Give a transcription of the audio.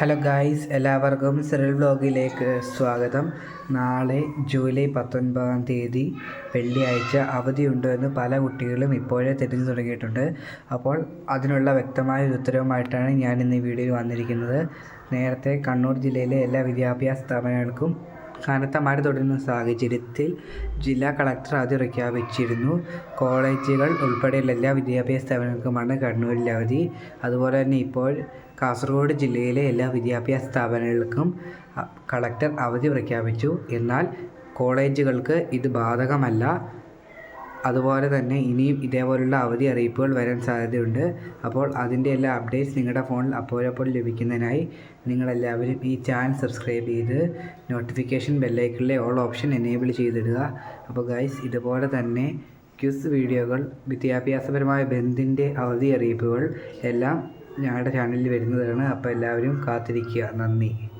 Hello guys എല്ലാവർക്കും Cyril വ്ലോഗിലേക്ക് സ്വാഗതം. നാളെ ജൂലൈ പത്തൊൻപതാം തീയതി വെള്ളിയാഴ്ച അവധിയുണ്ടോ എന്ന് പല കുട്ടികളും ഇപ്പോഴേ തിരിഞ്ഞു തുടങ്ങിയിട്ടുണ്ട്. അപ്പോൾ അതിനുള്ള വ്യക്തമായ ഒരു ഉത്തരവുമായിട്ടാണ് ഞാൻ ഇന്ന് ഈ വീഡിയോയിൽ വന്നിരിക്കുന്നത്. നേരത്തെ കണ്ണൂർ ജില്ലയിലെ എല്ലാ വിദ്യാഭ്യാസ സ്ഥാപനങ്ങൾക്കും കനത്ത മഴ തുടരുന്ന സാഹചര്യത്തിൽ ജില്ലാ കളക്ടർ അവധി പ്രഖ്യാപിച്ചിരുന്നു. കോളേജുകൾ ഉൾപ്പെടെയുള്ള എല്ലാ വിദ്യാഭ്യാസ സ്ഥാപനങ്ങൾക്കുമാണ് കണ്ണൂരിൽ അവധി. അതുപോലെ തന്നെ ഇപ്പോൾ കാസർഗോഡ് ജില്ലയിലെ എല്ലാ വിദ്യാഭ്യാസ സ്ഥാപനങ്ങൾക്കും കളക്ടർ അവധി പ്രഖ്യാപിച്ചു. എന്നാൽ കോളേജുകൾക്ക് ഇത് ബാധകമല്ല. അതുപോലെ തന്നെ ഇനിയും ഇതേപോലുള്ള അവധി അറിയിപ്പുകൾ വരാൻ സാധ്യതയുണ്ട്. അപ്പോൾ അതിന്റെ എല്ലാ അപ്ഡേറ്റ്സ് നിങ്ങളുടെ ഫോണിൽ അപ്പോഴപ്പോൾ ലഭിക്കുന്നതിനായി നിങ്ങളെല്ലാവരും ഈ ചാനൽ സബ്സ്ക്രൈബ് ചെയ്ത് നോട്ടിഫിക്കേഷൻ ബെല്ലൈക്കിലെ ഓൾ ഓപ്ഷൻ എനേബിൾ ചെയ്തിടുക. അപ്പോൾ ഗൈസ് ഇതുപോലെ തന്നെ ക്യൂസ് വീഡിയോകൾ വിദ്യാഭ്യാസപരമായ ബന്ധിന്റെ അവധി അറിയിപ്പുകൾ എല്ലാം ഞങ്ങളുടെ ചാനലിൽ വരുന്നതാണ്. അപ്പോൾ എല്ലാവരും കാത്തിരിക്കുക. നന്ദി.